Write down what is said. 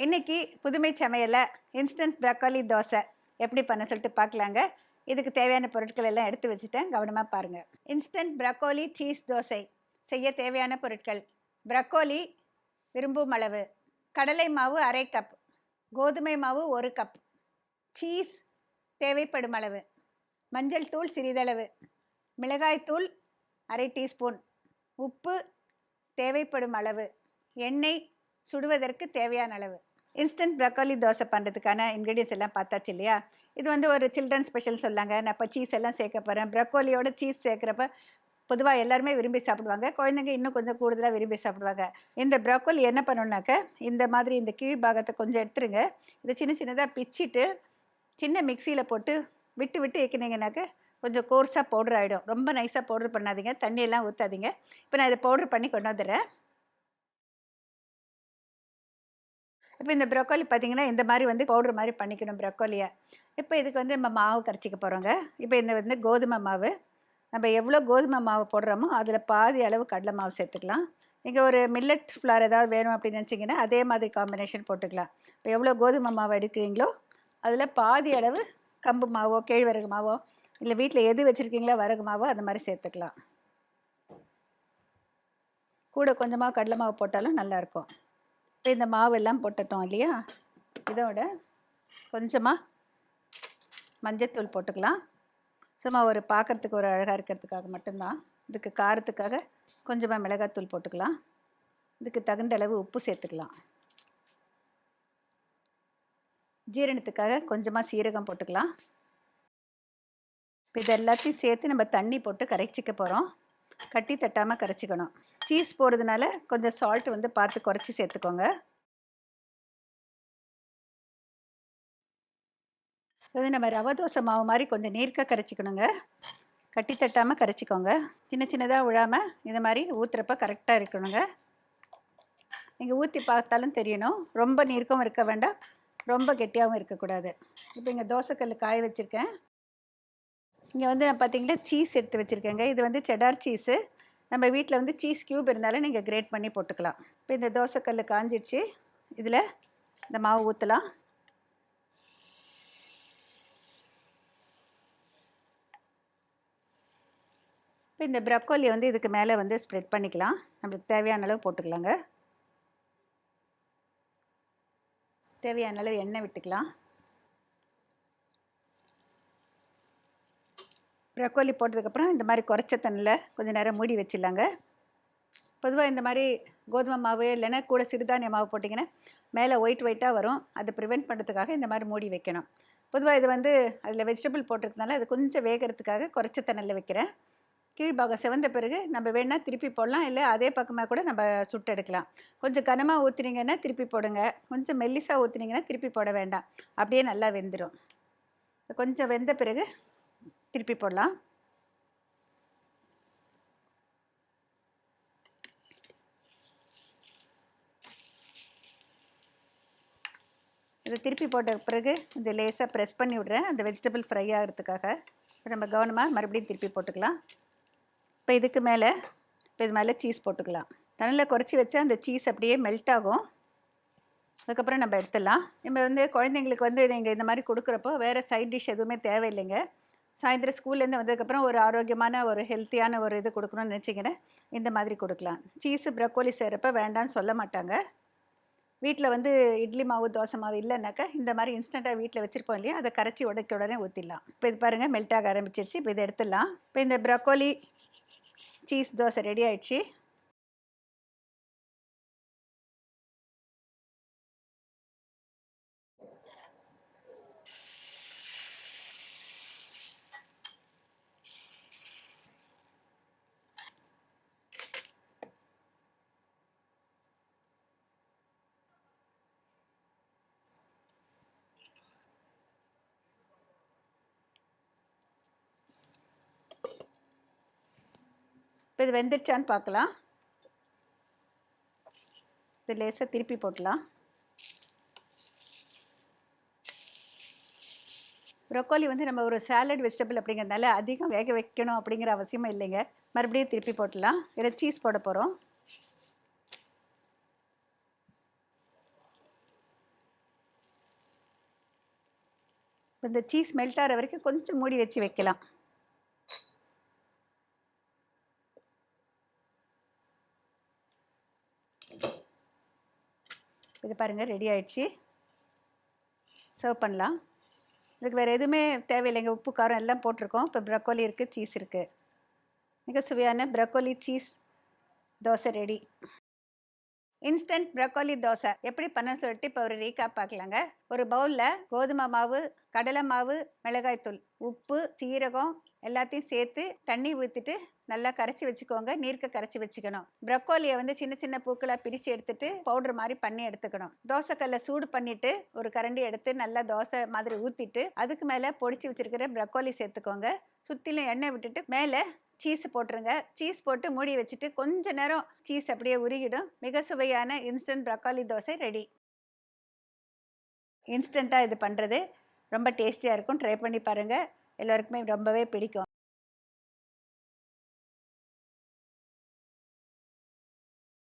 இன்னைக்கு புதுமை சமையலை இன்ஸ்டன்ட் ப்ரக்காலி தோசை. எப்படி பண்ண சொல்லிட்டு பார்க்கலாங்க. இதுக்கு தேவையான பொருட்கள் எல்லாம் எடுத்து வச்சுட்டேன் கவனமாக பாருங்கள் இன்ஸ்டன்ட் ப்ரக்கோலி சீஸ் தோசை. செய்ய தேவையான பொருட்கள். ப்ரக்கோலி விரும்பும் அளவு. கடலை மாவு அரை கப் கோதுமை மாவு ஒரு கப் சீஸ் தேவைப்படும் அளவு. மஞ்சள் தூள் சிறிதளவு. மிளகாய் தூள் அரை டீஸ்பூன் உப்பு தேவைப்படும் அளவு. எண்ணெய் சுடுவதற்கு தேவையான அளவு. இன்ஸ்டன்ட் ப்ரக்கோலி தோசை பண்ணுறதுக்கான இன்க்ரீடியன்ஸ் எல்லாம் பார்த்தாச்சு இல்லையா? இது வந்து ஒரு சில்ட்ரன் ஸ்பெஷல் சொல்லாங்க. நான் இப்போ சீஸ் எல்லாம் சேர்க்க போகிறேன் ப்ரக்கோலியோட சீஸ் சேர்க்குறப்ப பொதுவாக எல்லாருமே விரும்பி சாப்பிடுவாங்க. குழந்தைங்க இன்னும் கொஞ்சம் கூடுதலாக விரும்பி சாப்பிடுவாங்க. இந்த ப்ரக்கோலி என்ன பண்ணணுன்னாக்க இந்த மாதிரி இந்த கீழ் பாகத்தை கொஞ்சம் எடுத்துருங்க. இதை சின்ன சின்னதாக பிச்சிட்டு சின்ன மிக்சியில் போட்டு விட்டு விட்டு ஏக்கினீங்கனாக்க கொஞ்சம் கோர்ஸாக பவுடர் ஆகிடும் ரொம்ப நைஸாக பவுடர் பண்ணாதீங்க. தண்ணியெல்லாம் ஊற்றாதீங்க இப்போ நான் இதை பவுடர் பண்ணி கொண்டு வந்துடுறேன். இப்போ இந்த ப்ரொக்கோலி பார்த்தீங்கன்னா இந்த மாதிரி வந்து பவுடர் மாதிரி பண்ணிக்கணும் ப்ரொக்கோலியை இப்போ இதுக்கு வந்து நம்ம மாவு கரைச்சிக்க போகிறோங்க இப்போ இந்த வந்து கோதுமை மாவு. நம்ம எவ்வளோ கோதுமை மாவு போடுறோமோ அதில் பாதி அளவு கடலை மாவு சேர்த்துக்கலாம். நீங்கள் ஒரு மில்லட் ஃப்ளார் ஏதாவது வேணும் அப்படின்னு நினச்சிங்கன்னா அதே மாதிரி காம்பினேஷன் போட்டுக்கலாம். இப்போ எவ்வளோ கோதுமை மாவு எடுக்கிறீங்களோ அதில் பாதி அளவு கம்பு மாவோ கேழ்வரகு மாவோ இல்லை வீட்டில் எது வச்சுருக்கீங்களோ வரகு மாவோ அந்த மாதிரி சேர்த்துக்கலாம். கூட கொஞ்சமாக கடலை மாவு போட்டாலும் நல்லாயிருக்கும் இப்போ இந்த மாவெல்லாம் போட்டுட்டோம் இல்லையா? இதோட கொஞ்சமாக மஞ்சத்தூள் போட்டுக்கலாம். சும்மா ஒரு பார்க்குறதுக்கு ஒரு அழகாக இருக்கிறதுக்காக மட்டும்தான். இதுக்கு காரத்துக்காக கொஞ்சமாக மிளகாத்தூள் போட்டுக்கலாம். இதுக்கு தகுந்த அளவு உப்பு சேர்த்துக்கலாம். ஜீரணத்துக்காக கொஞ்சமாக சீரகம் போட்டுக்கலாம். இப்போ இது எல்லாத்தையும் சேர்த்து நம்ம தண்ணி போட்டு கரைச்சிக்க போகிறோம் கட்டி தட்டாமல் கரைச்சிக்கணும். சீஸ் போடுறதுனால கொஞ்சம் சால்ட் வந்து பார்த்து குறைச்சி சேர்த்துக்கோங்க. அது நம்ம ரவை தோசை மாவு மாதிரி கொஞ்சம் நீர்க்க கரைச்சிக்கணுங்க. கட்டி தட்டாமல் கரைச்சிக்கோங்க. சின்ன சின்னதாக விழாமல் இந்த மாதிரி ஊற்றுறப்ப கரெக்டாக இருக்கணுங்க. நீங்கள் ஊற்றி பார்த்தாலும் தெரியணும். ரொம்ப நீர்க்கவும் இருக்க வேண்டாம். ரொம்ப கெட்டியாகவும் இருக்கக்கூடாது. இப்போ இங்கே தோசைக்கல் காய வச்சுருக்கேன். இங்கே வந்து நான் பார்த்தீங்களா சீஸ் எடுத்து வச்சுருக்கேங்க. இது வந்து செடார் சீஸு நம்ம வீட்டில் வந்து சீஸ் க்யூப் இருந்தாலும் நீங்கள் கிரேட் பண்ணி போட்டுக்கலாம். இப்போ இந்த தோசைக்கல் காஞ்சிடுச்சு. இதில் இந்த மாவு ஊற்றலாம் இப்போ இந்த ப்ரக்கோலி வந்து இதுக்கு மேலே வந்து ஸ்ப்ரெட் பண்ணிக்கலாம். நம்மளுக்கு தேவையான அளவு போட்டுக்கலாங்க. தேவையான அளவு எண்ணெய் விட்டுக்கலாம். ப்ரக்கோலி போட்டதுக்கப்புறம் இந்த மாதிரி குறைச்ச தண்ணியில் கொஞ்சம் நேரம் மூடி வச்சிடலாங்க. பொதுவாக இந்த மாதிரி கோதுமை மாவு இல்லைன்னா கூட சிறுதானிய மாவு போட்டிங்கன்னா மேலே ஒயிட் ஒயிட்டாக வரும். அதை ப்ரிவெண்ட் பண்ணுறதுக்காக இந்த மாதிரி மூடி வைக்கணும். பொதுவாக இது வந்து அதில் வெஜிடபிள் போட்டிருக்கனால அது கொஞ்சம் வேகிறதுக்காக குறைச்ச தண்ணியில் வைக்கிறேன். கீழ்பாகம் செவந்த பிறகு நம்ம வேணால் திருப்பி போடலாம். இல்லை அதே பக்கமாக கூட நம்ம சுட்டு எடுக்கலாம். கொஞ்சம் கனமாக ஊற்றுனீங்கன்னா திருப்பி போடுங்க. கொஞ்சம் மெல்லிசாக ஊற்றுனீங்கன்னா திருப்பி போட வேண்டாம். அப்படியே நல்லா வெந்துடும் கொஞ்சம் வெந்த பிறகு திருப்பி போடலாம். இதை திருப்பி போட்ட பிறகு இந்த லேசாக ப்ரெஸ் பண்ணி விட்றேன். அந்த வெஜிடபிள் ஃப்ரை ஆகிறதுக்காக. இப்போ நம்ம கவனமாக மறுபடியும் திருப்பி போட்டுக்கலாம். இப்போ இதுக்கு மேலே இப்போ இது மேலே சீஸ் போட்டுக்கலாம். தண்ணியில் குறைச்சி வச்சா அந்த சீஸ் அப்படியே மெல்ட் ஆகும். அதுக்கப்புறம் நம்ம எடுத்துடலாம். நம்ம வந்து குழந்தைங்களுக்கு வந்து நீங்கள் இந்த மாதிரி கொடுக்குறப்போ வேறு சைட் டிஷ் எதுவுமே தேவையில்லைங்க. சாயந்தரம் ஸ்கூல்லேருந்து வந்ததுக்கப்புறம் ஒரு ஆரோக்கியமான ஒரு ஹெல்த்தியான ஒரு இது கொடுக்கணும்னு நினச்சிங்கன்னா இந்த மாதிரி கொடுக்கலாம். சீஸு ப்ரக்கோலி செய்கிறப்ப வேண்டான்னு சொல்ல மாட்டாங்க. வீட்டில் வந்து இட்லி மாவு தோசை மாவு இல்லைனாக்கா இந்த மாதிரி இன்ஸ்டண்ட்டாக வீட்டில் வச்சுருப்போம் இல்லையா? அதை கரைச்சி உடைக்க உடனே ஊற்றிடலாம் இப்போ இது பாருங்கள் மெல்ட் ஆக ஆரம்பிச்சிருச்சு. இப்போ இதை எடுத்துடலாம். இப்போ இந்த ப்ரக்கோலி சீஸ் தோசை ரெடி ஆயிடுச்சு. இப்போ இது வெந்துருச்சான்னு பார்க்கலாம் இது லேசாக திருப்பி போட்டலாம். ப்ரொக்கோலி வந்து நம்ம ஒரு சாலட் வெஜிடபிள் அப்படிங்கிறதுனால அதிகம் வேக வைக்கணும் அப்படிங்கிற அவசியமும் இல்லைங்க. மறுபடியும் திருப்பி போட்டலாம். இதில் சீஸ் போட போகிறோம் இந்த சீஸ் மெல்ட் ஆகிற வரைக்கும் கொஞ்சம் மூடி வச்சு வைக்கலாம். இது பாருங்கள் ரெடி ஆயிடுச்சு. சர்வ் பண்ணலாம். இதுக்கு வேறு எதுவுமே தேவையில்லைங்க. உப்பு காரம் எல்லாம் போட்டிருக்கோம். இப்போ ப்ரக்கோலி இருக்குது சீஸ் இருக்குது மிக சுவையான broccoli cheese dosa ready instant broccoli dosa. எப்படி பண்ண சொல்லிட்டு இப்போ ஒரு ரீகாப் பார்க்கலாங்க. ஒரு பவுலில் கோதுமை மாவு கடலை மாவு மிளகாய்த்தூள் உப்பு சீரகம் எல்லாத்தையும் சேர்த்து தண்ணி ஊற்றிட்டு நல்லா கரைச்சி வச்சுக்கோங்க. நீர்க்க கரைச்சி வச்சுக்கணும். ப்ரக்கோலியை வந்து சின்ன சின்ன பூக்களாக பிரித்து எடுத்துட்டு பவுடர் மாதிரி பண்ணி எடுத்துக்கணும். தோசைக்கல்லை சூடு பண்ணிட்டு ஒரு கரண்டி எடுத்து நல்லா தோசை மாதிரி ஊற்றிட்டு அதுக்கு மேலே பொடிச்சு வச்சிருக்கிற ப்ரக்கோலி சேர்த்துக்கோங்க. சுற்றிலும் எண்ணெய் விட்டுட்டு மேலே சீஸ் போட்டுருங்க. சீஸ் போட்டு மூடி வச்சுட்டு கொஞ்ச நேரம் சீஸ் அப்படியே உருகிடும். மிக சுவையான இன்ஸ்டன்ட் ப்ரக்காலி தோசை ரெடி. இன்ஸ்டண்ட்டாக இது பண்ணுறது ரொம்ப டேஸ்டியாக இருக்கும். ட்ரை பண்ணி பாருங்கள் எல்லோருக்குமே ரொம்பவே பிடிக்கும்.